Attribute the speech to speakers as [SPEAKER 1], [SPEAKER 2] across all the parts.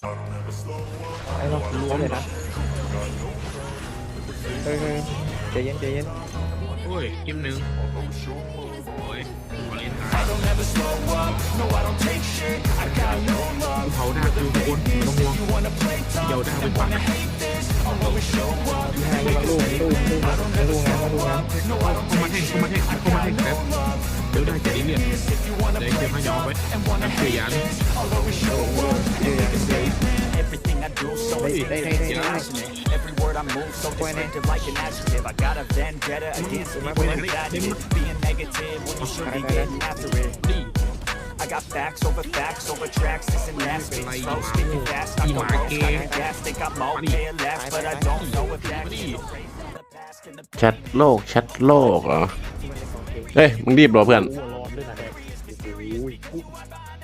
[SPEAKER 1] ไอ้เรารู้เลยนะเฮ้ยเฮ้ยใจเย็นใจเย็น
[SPEAKER 2] โอ้ยกิมหนึ่งโอ้ยบอลเลนตายเผาดาบอคนต้องห่วงเดี๋ยวดาบเป็นปักนะ
[SPEAKER 1] งานมาลูกลูกลูกลูกนมาลูกน
[SPEAKER 2] เข้ามาแทงเข้ามาแทงเข้ามา เดี๋ยวได้จะได้เลือดเดี๋ยวเก็บให้ยอมไว้น้ำเกลือยานี่
[SPEAKER 3] Everything I do so
[SPEAKER 1] ได้ได้ได้ได้
[SPEAKER 3] Every word I move so distinctive like an adjective I got a vendetta against people who bad it Being negative when you should be getting after it
[SPEAKER 2] นี่
[SPEAKER 3] I got facts over facts over tracks This and that Spitting slow, speaking fast I go low, stacking gas Think I'm okay at last But I don't know if that can erase the past Can the
[SPEAKER 4] แชทโลกแชทโลกเหรอ เฮ้ย มึงรีบเหรอเพื่อน
[SPEAKER 1] กูร้อนด้วยนะโอ้ย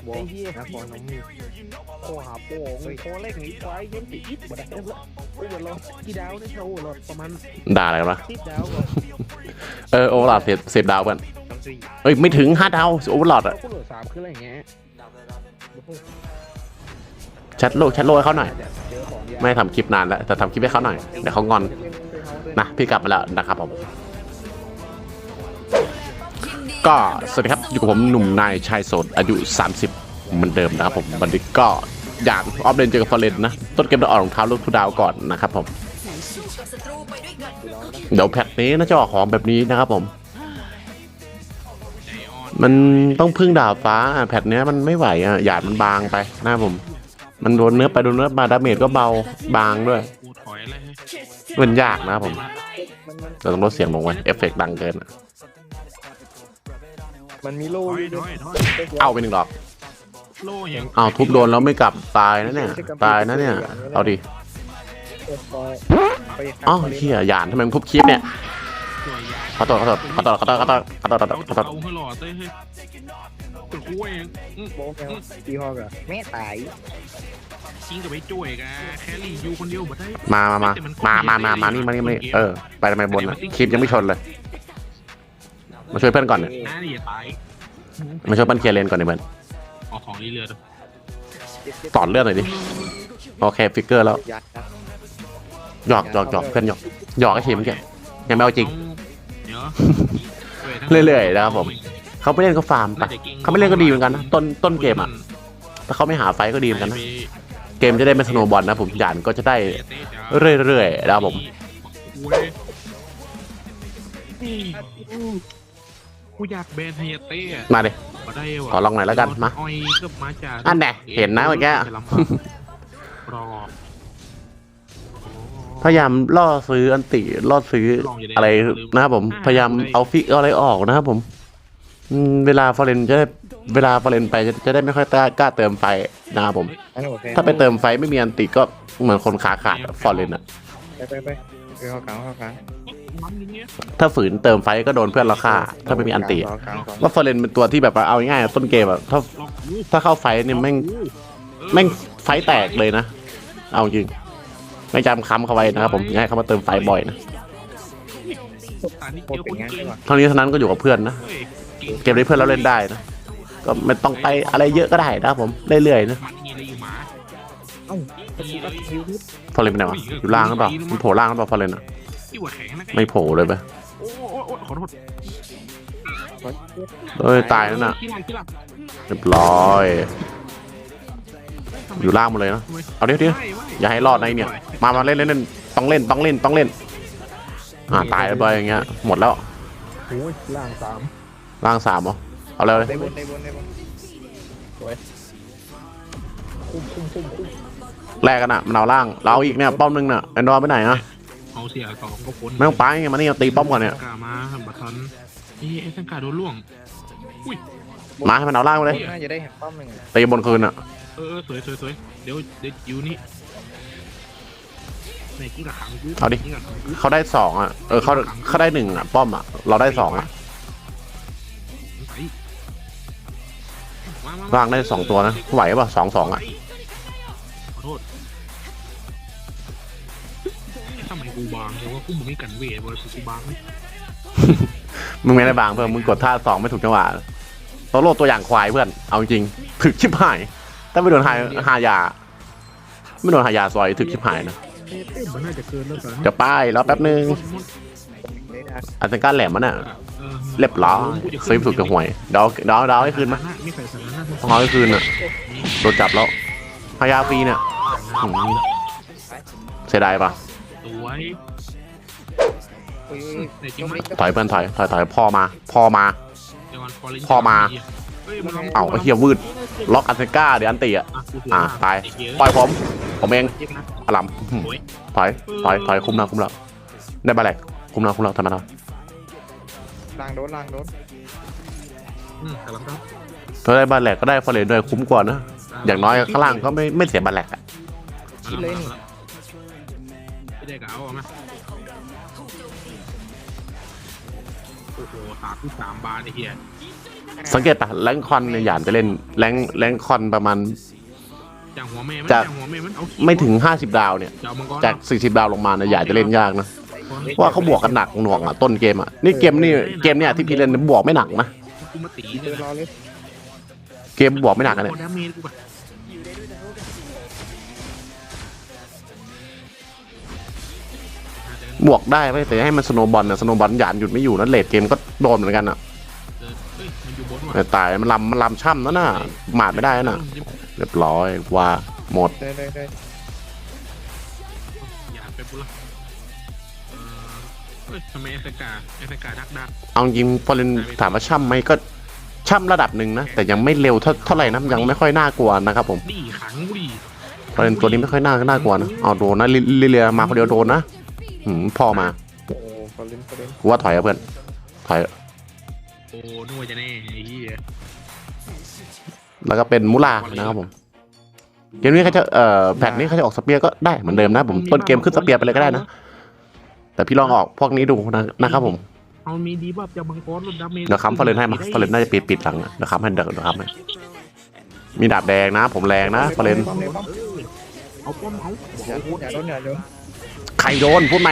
[SPEAKER 1] บอลนะบอลน้องมีโอ้หาโป้งโป้เล็กนี้ไว้เย็นติดบ่ได้แล้วโอ้ยรอกี่ดาวได้เท่าหรอประมาณ
[SPEAKER 4] ด่าอะไรวะ
[SPEAKER 1] สิบดาวก่อน
[SPEAKER 4] เออโอเวอร์ลอดเสพเสพดาวเพื่อนเอ้ย ไม่ถึงห้าดาวโอเวอร์ลอดอะ
[SPEAKER 1] วกูเหลือสามคืออะไรเงี้ย
[SPEAKER 4] แชทโลกแชทโลกให้เขาหน่อย
[SPEAKER 1] เจอของยา
[SPEAKER 4] ไม่ทำคลิปนานแล้วแต่ทำคลิปให้เขาหน่อยเดี๋ยวเขางอนนะพี่กลับมาแล้วนะครับผม ก็สวัสดีครับอยู่กับผมหนุ่มนายชายโสดอายุ 30 เหมือนเดิมนะครับผมวันนี้ก็อยากออฟเลนเจอกับฟอร์เรนนะ ต้นเกมจะออกรองเท้าลูกทูดาวก่อนนะครับผม เดี๋ยวแพทนี้น่าจะออกของแบบนี้นะครับผม มันต้องพึ่งดาบฟ้าแพทเนี้ยมันไม่ไหวอะหยาดมันบางไปนะครับผม มันโดนเนื้อไปโดนเนื้อมาดาเมจก็เบาบางด้วยมันยากนะครับผมเราต้องลดเสียงลงไว้เอฟเฟกต์ดังเกิน
[SPEAKER 1] มันมีโล่
[SPEAKER 2] ถอย
[SPEAKER 1] อยู่
[SPEAKER 2] ถ
[SPEAKER 1] ด้ว
[SPEAKER 2] อยยถอย
[SPEAKER 4] เอาไปหนึ่งดอก
[SPEAKER 2] โล่ยัง
[SPEAKER 4] เอาทุบโดนแล้วไม่กลับตายนะเนี่ย ตายนะเนี่ย เอาดิอ๋อเฮียหยานทำไมมึงทุบคลิปเนี่ย
[SPEAKER 2] สวยยา
[SPEAKER 4] ขอโทษขอโทษขอโทษขอโทษขอโทษขอโทษขอโทษ
[SPEAKER 2] เอา
[SPEAKER 4] ขอโทษ
[SPEAKER 2] เอาให้หล่อเต้เฮ้ยตัวกูเองอืม
[SPEAKER 1] โบกแล้วตีฮอกอะแม่ตาย
[SPEAKER 2] ชิงกับไอ้จุ้ยกันแครี่อยู่คนเดียวบ่ได้
[SPEAKER 4] มามามามามามามานี่มานี่มานี่เออ ไปทำไมบนอะคลิปยังไม่ชนเลย มาช่วยเพื่อนก่อนเนี่ย
[SPEAKER 2] น้านี่อย่าตาย
[SPEAKER 4] มาช่วยเพื่อนเคลียร์เลนก่อนเนี่ยเพื่อน
[SPEAKER 2] เอาของรีเรือด้วย
[SPEAKER 4] สอนเลือดหน่อยดิ โอเคฟิกเกอร์แล้ว
[SPEAKER 1] ยัดนะ
[SPEAKER 4] หยอกหยอกหยอกเพื่อนหยอกหยอกไอ้ทีมเมื่อกี้ยังไม่เอาจริง
[SPEAKER 2] เดี๋ยว
[SPEAKER 4] เรื่อยๆนะครับผม เขาไม่เล่นก็ฟาร์มไปเขาไม่เล่นก็ดีเหมือนกันนะต้นต้นเกมอะถ้าเขาไม่หาไฟก็ดีเหมือนกันนะเกมจะได้ไม่สโนว์บอลนะผมหยานก็จะได้เรื่อยๆนะครับผม
[SPEAKER 2] กูอยากแบนไฮยาเต้อะ
[SPEAKER 4] มาดิ
[SPEAKER 2] มาได้วะ
[SPEAKER 4] ขอลองหน่อยแล้วกันมา
[SPEAKER 2] อ้อยก็มาจาก
[SPEAKER 4] อันไหนเห็นนะเมื่อกี้
[SPEAKER 2] รอ
[SPEAKER 4] พยายามล่อซื้ออันติล่อซื้ออะไรนะครับผมพยายามเอาฟิกเอาอะไรออกนะครับผมอืมเวลาฟอร์เรนจะได้เวลาฟอร์เรนไปจะจะได้ไม่ค่อยกล้ากล้าเติมไฟนะครับผม
[SPEAKER 1] อันนี้โอเค
[SPEAKER 4] ถ้าไปเติมไฟไม่มีอันติก็เหมือนคนขาขาดฟอร์เรนอะ
[SPEAKER 1] ไปไปไปไปเข้ากลางเข้ากลาง
[SPEAKER 2] มันอย่างเงี้ย
[SPEAKER 4] ถ้าฝืนเติมไฟก็โดนเพื่อนเราฆ่า ถ้าไม่มีอันติอะ
[SPEAKER 1] กลางกลาง
[SPEAKER 4] ว่าฟอร์เรนเป็นตัวที่แบบว่าเอาง่ายๆต้นเกมอะถ้า
[SPEAKER 2] ลองกู
[SPEAKER 4] ถ้าเข้าไฟเนี่ยแม่งแม่งไฟแตกเลยนะ เอาจริง ไม่จำคำเขาไว้นะครับผมอย่าให้เขามาเติมไฟบ่อยนะ
[SPEAKER 2] ตานี่
[SPEAKER 1] โค
[SPEAKER 2] เกี่
[SPEAKER 1] ต
[SPEAKER 2] ยว
[SPEAKER 1] ร
[SPEAKER 2] ค
[SPEAKER 1] เป็น
[SPEAKER 2] น
[SPEAKER 1] งาน
[SPEAKER 2] เก่ง
[SPEAKER 1] ใช่ปะ
[SPEAKER 4] ทั้งนี้ทั้งนั้นก็อยู่กับเพื่อนนะ
[SPEAKER 2] เฮ้ยเก่ง
[SPEAKER 4] เกมนี้เพื่อนเราเล่นได้นะ ก็ไม่ต้องไปอะไรเยอะก็ได้นะครับผมเรื่อยๆนะ
[SPEAKER 2] มันนี่อะไรอยู่หมา
[SPEAKER 1] เอ้า
[SPEAKER 2] นี่เลย
[SPEAKER 1] ฮิวนิด
[SPEAKER 4] ฟอร์เรนเป็นไงวะอยู่ล่างหรือเปล่ามันโผล่ล่างหรือเปล่าฟอร์เรนอะ
[SPEAKER 2] ที่หัวแข็งนะ
[SPEAKER 4] ไม่โผล่เลยปะ
[SPEAKER 2] โอ้โอ้โอ้ขอโทษ
[SPEAKER 4] เอ้ยตายแล้วน่ะ
[SPEAKER 2] ขี้หลังขี้หลัง
[SPEAKER 4] เรียบร้อย อยู่ล่างหมดเลยนะเอาเดี๋ยวเดี๋ยวอย่าให้รอดนะไอ้เนี่ย มามาเล่นเล่นเล่นต้องเล่นต้องเล่นต้องเล่น อ่าตายไปอย่างเงี้ยหมดแล้ว
[SPEAKER 1] โอ้ยล่างสาม
[SPEAKER 4] ล่างสามเหรอเอาเลย
[SPEAKER 1] ได้บนได้บนได้บนสวยคุ้มคุ้มคุ้มคุ้ม
[SPEAKER 4] แรกกันอะมันเอาล่างเราอีกเนี่ยป้อมหนึงน่ะแอนดรอยไปไหนอะ
[SPEAKER 2] เอาเสียสองก็พ้น
[SPEAKER 4] ไม่ต้องไปไงมานี่เอาตีป้อมก่อนเนี่ย
[SPEAKER 2] กามาบัตรทันนี่ไอ้สังกาโดนล่วง
[SPEAKER 4] มาให้มันเอาล่างไปเลย
[SPEAKER 1] น่าจะได้เห็นป้อมหนึ่ง
[SPEAKER 4] ตีบนคืนอะ
[SPEAKER 2] เออสวยสวยสวยเดี๋ยวเดี๋ยวอยู่นี่ในกูระขังกู
[SPEAKER 4] เอาดิ
[SPEAKER 2] นี่ระขังกู
[SPEAKER 4] เขาได้สองอะ เออเขาเขาได้หนึ่งอะป้อมอะ เราได้สองอะ
[SPEAKER 2] ไปมามา
[SPEAKER 4] ล่างได้สองตัวนะ ไหวป่ะสองสองอะ
[SPEAKER 2] ขอ กูมึงไม่กันเวทบริสุทธิ์กูบางไหม
[SPEAKER 4] มึงไม่ได้บางเพื่อนมึงกดท่าสองไม่ถูกจังหวะโซโล่ตัวอย่างควายเพื่อน เอาจริง ถึกชิบหายถ้าไม่โดนหายหายา ไม่โดนหายาซอยถึกชิบหายนะ
[SPEAKER 2] เอ๊ะเอ๊ะมันน่าจะเกินแล้วกัน
[SPEAKER 4] เดี๋ยวป้ายรอแป๊บนึง
[SPEAKER 1] ได้ได้
[SPEAKER 4] อันเป็นการแหลมมันอะ
[SPEAKER 2] เออ
[SPEAKER 4] เรียบร้อยซื้อถูกกับหวยเดาวดาวดาวให้คืนมา
[SPEAKER 2] นี่ใส่สารหน้า
[SPEAKER 4] เอาให้คืนอะโดนจับแล้วหายาฟรีเนี่ยอืมเสียดายปะ
[SPEAKER 2] สวย
[SPEAKER 1] อุ้ยอุ้ย
[SPEAKER 2] ในจริงมัน
[SPEAKER 4] ถอยเพื่อนถอยถอยถอยพ่อมาพ่อมา
[SPEAKER 2] เดี๋ยวก่อนฟอร์เรน
[SPEAKER 4] พอมา
[SPEAKER 2] เฮ้ยมันลง
[SPEAKER 4] เอ้าไอ้เฮียวืดล็อกอันเซก้าเดี๋ยวอันตีอะ
[SPEAKER 2] อะกูเสี
[SPEAKER 4] อะ
[SPEAKER 2] ห
[SPEAKER 4] ตาย
[SPEAKER 2] ไอ้เหี้
[SPEAKER 4] ปล่อยผม ผมเอง
[SPEAKER 2] เจ็บนะ
[SPEAKER 4] อลัม
[SPEAKER 2] โอ้ย
[SPEAKER 4] ถอยถอยถอยคุมแล้วคุมแล้วได้บาแลกคุมแล้วคุมแล้วทำไมล่ะ
[SPEAKER 1] ลางโดนลางโดน
[SPEAKER 2] อืมกำลังครับ
[SPEAKER 4] ถ้าได้บาแลกก็ได้ฟอร์เรนด้วยคุ้มกว่านะอย่างน้อยข้างล่างก็ไม่ไม่เสียบาแลกอะ
[SPEAKER 1] คิดเลยนี่
[SPEAKER 2] ไม่ได้กะเอาเอามา อ้โหสามที่สามบาทไอ้เหี้ย
[SPEAKER 4] สังเกตปะแรงคอนเนี่ยหยานจะเล่นแรงแรงคอนประมาณ
[SPEAKER 2] จากหัวแม่มัน
[SPEAKER 4] จาก
[SPEAKER 2] หัวแม่มันเอา
[SPEAKER 4] ไม่ถึง 50 ดาวเนี่ย
[SPEAKER 2] จะเอามังกร
[SPEAKER 4] จาก 40 ดาวลงมาเนี่ยหยานจะเล่นยากนะ
[SPEAKER 2] เอา
[SPEAKER 4] เพราะว่าเขาบวกกันหนักหน่วงอะต้นเกมอะนี่เกมนี่เกมเนี่ยที่พี่เล่นบวกไม่หนักนะ
[SPEAKER 2] กูมาตี
[SPEAKER 1] เดิ
[SPEAKER 2] เลย
[SPEAKER 1] นรอเลย
[SPEAKER 4] เกมบวกไม่หนักอะเนี่ย
[SPEAKER 2] โอ้ดาเมจกูปะ
[SPEAKER 4] บ วกได้ไม่แต่ให้มันสโนว์บอลนะสโนว์บอลหยานหยุดไม่อยู่นะเลดเกมก็โดนเหมือนกันอะ
[SPEAKER 2] เออเฮ้ยมันอยู่บนว่ะ
[SPEAKER 4] แต่ตายมันลำมันลำช่ำนะน่ะหมาดไม่ได้นะเรียบร้อยว่าหมด
[SPEAKER 1] ได้ได้ได้
[SPEAKER 2] อย่าไปบุละเออเฮ้ยทำไมเอสกาเอสกาดักดัก
[SPEAKER 4] เอาจริงพอเล่นถามว่าช่ำไหมก็ช่ำระดับหนึ่งนะ แต่ยังไม่เร็วเท่าเท่าไหร่นะยังไม่ค่อยน่ากลัวนะครับผม
[SPEAKER 2] ดีขังดี
[SPEAKER 4] พอเล่นตัวนี้ไม่ค่อยน่าน่ากลัวนะเอาโดนนะลิลิเลียมาคนเดียวโดนนะ หืมพ่อมา
[SPEAKER 1] โอ้ฟอลเลนฟอลเลน
[SPEAKER 4] กูว่าถอยอะเพื่อน ถอย
[SPEAKER 2] โอ้นึกว่าจะแน่ไอ้เหี้ย
[SPEAKER 4] แล้วก็เป็นมุลานะครับผมเกมนี้เขาจะเอ่อแพทนี้เขาจะออกสเปียร์ก็ได้เหมือนเดิมนะผมต้นเกมขึ้นสเปียร์ไปเลยก็ได้นะ แต่พี่ลองออกพวกนี้ดูนะนะครับผม
[SPEAKER 2] เอามีดีบัฟจากมังกรลดดาเมจ
[SPEAKER 4] เดี๋ยวค้ำฟอร์เรนให้มาฟอร์เรนน่าจะปิดปิดหลังอะเดี๋ยวค้ำให้เดี๋ยวเดี๋ยวค้ำให้มีดาบแดงนะ ผมแรงนะฟอร์เรน
[SPEAKER 2] เออเอาป้อมเอา
[SPEAKER 1] อย่าอย่าโดนอย่าโดน
[SPEAKER 4] ใครโดนพูดไหม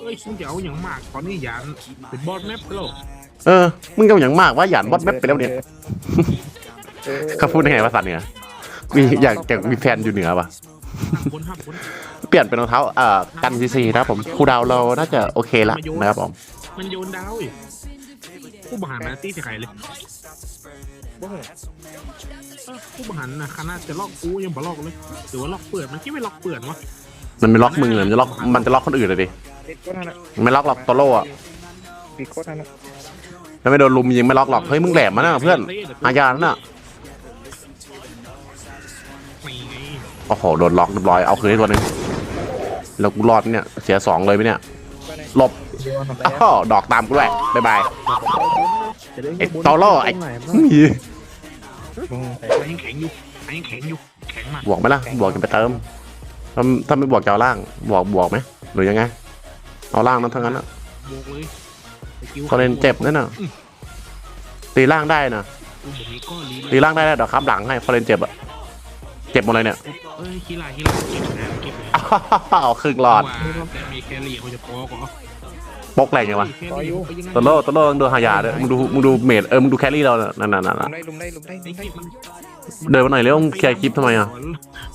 [SPEAKER 2] เอ้ยคุณจะเอาอย่างมากตอนนี้ยานเป็นบอสแมปแล้ว
[SPEAKER 4] เออมึงก็อย่างมากว่าหยานบอสแมปไปแล้วเนี่ย
[SPEAKER 1] เออ
[SPEAKER 4] เขาพูดยังไงภาษาเหนือมีอยากอยากมีแฟนอยู่เหนือปะ
[SPEAKER 2] ห้ามบนห้ามบน
[SPEAKER 4] เปลี่ยนเป็นรองเท้าเอ่อกันซีซีนะครับผมครูดาวเราน่าจะโอเคละนะครับผม
[SPEAKER 2] มันโยนดาวอีกผู้บริหารแมนตี้จะใครเลย
[SPEAKER 1] บ่เหรอ
[SPEAKER 2] เออผู้บริหารนะคณะจะลอกกูยังบ่ลอกเลยหรือว่าลอกเปิดมันคิดว่าลอกเปิดวะ
[SPEAKER 4] มันไม่ล็อกมึงเลยมันจะล็อกมันจะล็อกคนอื่นเลยดิ
[SPEAKER 1] ปิดโคตรนั่นน่ะ
[SPEAKER 4] มันไม่ล็อกหรอกโตโร่อะ
[SPEAKER 1] ปิดโคตรนั่นน่ะ
[SPEAKER 4] แล้วไม่โดนลุมยิงไม่ล็อกหรอกเฮ้ยมึงแหลมมานะเพื่อนอาญานั่นน่ะ
[SPEAKER 2] นี่ไง
[SPEAKER 4] โอ้โหโดนล็อกเรียบร้อยเอาคืนให้ตัวหนึงแล้วกูรอดเนี่ยเสียสองเลยไหมเนี่ยหลบ
[SPEAKER 1] เดี๋ยวทำไป
[SPEAKER 4] อ้าวดอกตามกูด้วยบ๊ายบาย
[SPEAKER 1] จะได้
[SPEAKER 4] ไอ้โตโร่ไอ้
[SPEAKER 1] อืม
[SPEAKER 2] ไอ้ยังแข็งอยู่ไอ้ยังแข็งอยู่ แข็งมาก
[SPEAKER 4] บวกไหมล่ะบวกกันไปเติม ถ้าถ้าไม่บวกจะเอาล่างบวกบวกไหมหรือยังไง เอาล่างนั้นทั้งนั้นอะ
[SPEAKER 2] บวกเลยไอ้คิว
[SPEAKER 4] เขาเล่นเจ็บนั่นน่ะตีล่างได้นะ
[SPEAKER 2] กูบอกนี้ก็รี
[SPEAKER 4] ตีล่างได้แล้วเดี๋ยวค้ำหลังให้เขาเล่นเจ็บอะเจ็บหมดเลยเนี่ย
[SPEAKER 2] เอ้ยคีลาคีลาเก็บนะเก็บเลย
[SPEAKER 4] เอาครึ่งหลอด
[SPEAKER 2] ว่าแต่มีแคลรี่เขาจะพอก็
[SPEAKER 4] ปกแรงยังวะ
[SPEAKER 2] แคลรี่เขาไปยังไง
[SPEAKER 4] โตโร่โตโร่มึงดูฮายาด้วยมึงดูมึงดูเมดเออมึงดูแครี่เราเนี่ยนั่นนั่นนั่น
[SPEAKER 1] ลุ
[SPEAKER 4] นั่
[SPEAKER 1] ม
[SPEAKER 4] น
[SPEAKER 1] ได้ลุมได้ลุมได้ลุ
[SPEAKER 2] ไอ้
[SPEAKER 1] มได้
[SPEAKER 2] คลิปมัน
[SPEAKER 4] เดินมาหน่อยเร็วมึงเคลียร์คลิปทำไมอะ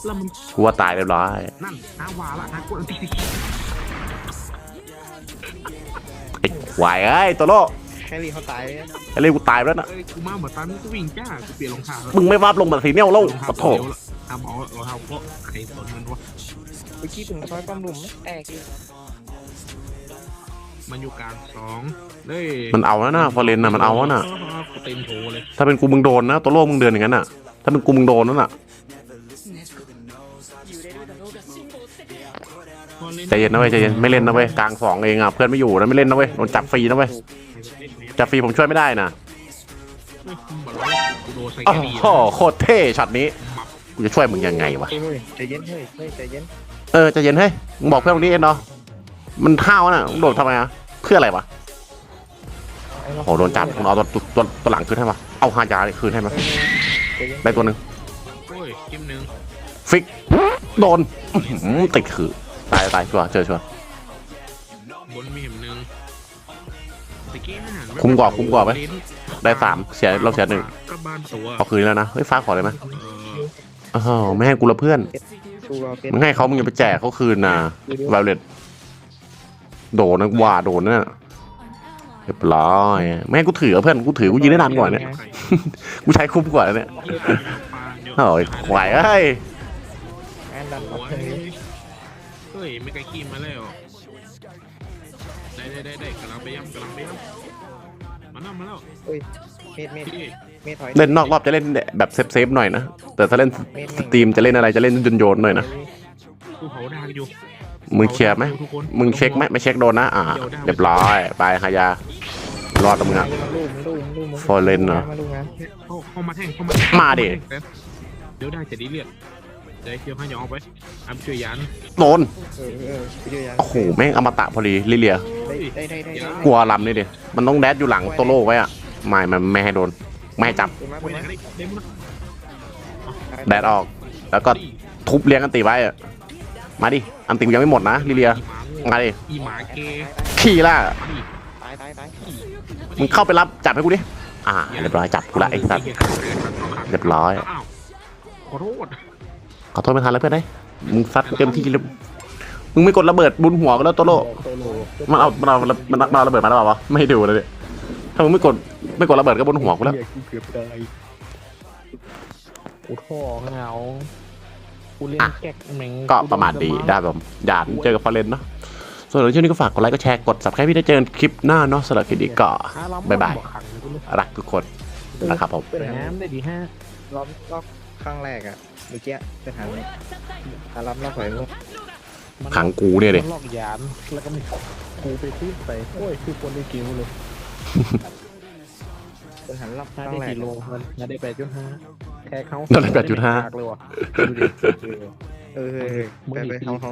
[SPEAKER 2] แล้วมัน
[SPEAKER 4] กูว่าตายเรียบร้อย
[SPEAKER 2] นั่นหาวาละหากดติ๊กติ๊ก
[SPEAKER 4] ไอ้ควายเอ้ยโตโร่
[SPEAKER 1] แครี่เขาตาย
[SPEAKER 4] แครี่กูตายไปแล้วน่ะ
[SPEAKER 2] เอ้ยกูมาเหมือนตอนนี้กูวิ่งจ้ากูเปลี่ยนรองเท้าแล้ว
[SPEAKER 4] มึงไม่วาบลงมาสีเนี่ยแล้ว
[SPEAKER 2] รองเท้า
[SPEAKER 4] ปะโถ
[SPEAKER 2] เดี๋ยวละทำเอารองเท้าเพราะใครสนมันวะ
[SPEAKER 1] เมื่อกี้ถึงซอยป้อมหลุมไหมแตกอยู่
[SPEAKER 2] มันอยู่กลางสองเฮ้ย
[SPEAKER 4] มันเอาแล้วนะฟอร์เรนน่ะมันเอาแล้วน่ะ
[SPEAKER 2] กูเต็มโถเลย
[SPEAKER 4] ถ้าเป็นกูมึงโดนนะโตโร่มึงเดินอย่างนั้นน่ะ ถ้าเป็นกูมึงโดนนั่นน่ะใจเย็นนะเว้ยใจเย็นไม่เล่นนะเว้ยกลางสองเองอะเพื่อนไม่อยู่นะไม่เล่นนะเว้ยโดนจับฟรีนะเว้ยจับฟรีผมช่วยไม่ได้นะ
[SPEAKER 2] บอกว่ากูโดนใส่
[SPEAKER 4] โอ้
[SPEAKER 2] แคลรี่
[SPEAKER 4] โหโคตรเท่ช็อตนี้กูจะช่วยมึงยังไงวะ
[SPEAKER 1] เฮ้ยใจเย็นเฮ้ยเฮ้ยใจเย็น
[SPEAKER 4] เออใจเย็นเฮ้ยมึงบอกเพื่อนตรงนี้เองเนาะมันห้าวน่ะมึงโดดทำไมอะเพื่ออะไรวะโอ้โหโดนจับผมเอาตัวตัวตัวตัวหลังคืนให้มาเอาฮายาคืนให้มา
[SPEAKER 1] ใจเย็น
[SPEAKER 4] ได้ตัวหนึ่ง
[SPEAKER 2] โอ้ยเกมหนึ่ง
[SPEAKER 4] ฟิก โดนอื้อหือติดคือตายตายชัวร์เจอชัวร์
[SPEAKER 2] บนมีเห็นหนึ่งตะกี้อาหาร
[SPEAKER 4] คุ้มกว่าคุ้มกว่าไหมได้สามเสียเราเสียหนึ่ง
[SPEAKER 2] ก็บ้านตัว
[SPEAKER 4] เอาคืนแล้วนะเฮ้ยฟ้าขอเลยไหม
[SPEAKER 2] เออ
[SPEAKER 4] อ้าวไม่ให้กูละเพื่อน
[SPEAKER 1] กูรอเป็น
[SPEAKER 4] มึงให้เขามึงอย่าไปแจกเขาคืนนะวาเลตโดนนะว่าโดนนะเรียบร้อยไม่ให้กูถือเพื่อนกูถือกูยิงได้นานกว่าเนี่ยกูใช้คุ้มกว่าเนี่ยโอ้ยควายเอ้ย
[SPEAKER 1] แอนดันอ
[SPEAKER 2] โอ้
[SPEAKER 1] อก
[SPEAKER 2] ย
[SPEAKER 1] ทางนี้
[SPEAKER 2] เฮ้ยไม่ไกลขี้มาแล้วได้ได้ได้ได้กำลังไปย่ำกำลังไปย่ำมาแล้วมาแล้ว
[SPEAKER 1] เฮ้ยเมดเมด
[SPEAKER 2] พี่
[SPEAKER 1] เมดถอย
[SPEAKER 4] เล่นนอกรอบจะเล่นแบบเซฟๆหน่อยนะแต่ถ้าเล่น
[SPEAKER 1] เมด
[SPEAKER 4] สตรีมจะเล่นอะไรจะเล่นโยนๆหน่อยนะ
[SPEAKER 2] กูเผาดาวอยู่
[SPEAKER 4] มึงเคลียร์ไหม
[SPEAKER 2] ทุกคน
[SPEAKER 4] มึงเช็คไหมไม่เช็คโดนนะอ่าเรียบร้อยไปฮายา รอดตรงมึงอะ
[SPEAKER 1] ลูกลูกลูกมาลูก
[SPEAKER 4] Fallen เหรอ
[SPEAKER 1] มาลูกนะ
[SPEAKER 2] เข้าเข้ามาแท่งเข้ามา
[SPEAKER 4] มาดิ
[SPEAKER 2] เดี๋ยวได้จะดีเลือดเดี๋ยวเคียวให้ยองไปอัพช่วยยัน
[SPEAKER 4] โดน
[SPEAKER 1] เออเออไปเจอยัง
[SPEAKER 4] โอ้โหแม่งอมตะพอดีลิเลีย
[SPEAKER 1] ได้ได้ได้ได้
[SPEAKER 4] กลัวลำนี่ดิ มันต้องแดดอยู่หลังโตโล่ไว้อะไม่มันไม่ให้โดน ไม่ให้จับ
[SPEAKER 1] เห็นไหม
[SPEAKER 2] โอ้ย
[SPEAKER 1] เห็นไหม
[SPEAKER 2] ได้ได้มั้ง
[SPEAKER 4] แดดออก แล้วก็ทุบเลี้ยงอันติไว้อะมาดิ อันติกูยังไม่หมดนะลิเลีย
[SPEAKER 2] มา
[SPEAKER 4] ดิ
[SPEAKER 2] อีหมาเกย์
[SPEAKER 4] ขี่ล่ะ
[SPEAKER 2] มาดิา
[SPEAKER 1] ยตายตาย
[SPEAKER 4] มึงเข้าไปรับจับให้กูดิ อ่า เรียบร้อยจับกูละไอ้สัตว์เรียบร้อย
[SPEAKER 2] อ้าวขอโทษ
[SPEAKER 4] ขอโทษไม่ทันแล้วเพื่อนได้ยมึงซัดเต็มที่เลยมึงไม่กดระเบิดบุญหัวกันแล้วโตโล่
[SPEAKER 1] โตโล
[SPEAKER 4] มันเอามันเอามันเอาระเบิดมาแล้วเปล่าวะไม่ให้ดูเลยเนี่ยถ้ามึงไม่กดไม่กดระเบิดก็บนหัวกูแล้ว
[SPEAKER 1] เหี้ยกูเกือบตายกูท่อเหงากูเล่นแก๊กแม่ง
[SPEAKER 4] ก็ประมาณดีได้แบบหยาดเจอกับฟอร์เรนเนาะ ส่วนในช่วงนี้ก็ฝากกดไลค์ก็แชร์กด subscribe พี่ได้เจอกันคลิปหน้าเนาะสำหรับคลิปนี้ก็
[SPEAKER 1] อะเร
[SPEAKER 4] บ๊ายบาย
[SPEAKER 1] บอกขังกูเลย
[SPEAKER 4] รักทุกคนนะครับผม
[SPEAKER 1] เป็นน้ำได้ดีฮะรอบรอบครั้งแรกอะเมื่อกี้ไปถามเลยอารับรอบไหนลูก
[SPEAKER 4] ขังกูเนี่ยเด็
[SPEAKER 1] มันลอกยานแล้วก็มีกูไปขึ้นไปโอ้ยคือคนได้กิวเลยไปหันรอบค
[SPEAKER 5] น่า
[SPEAKER 1] รั้ง
[SPEAKER 5] ได้
[SPEAKER 1] แรก
[SPEAKER 5] กี่โลมันน่าได้แปดจุดห้า
[SPEAKER 1] แค่เขา
[SPEAKER 4] นั่นแหละแปดจุดห้า
[SPEAKER 1] เลยว่ะ
[SPEAKER 5] ดูดิ
[SPEAKER 1] เออเออเออไปไปเขาเขา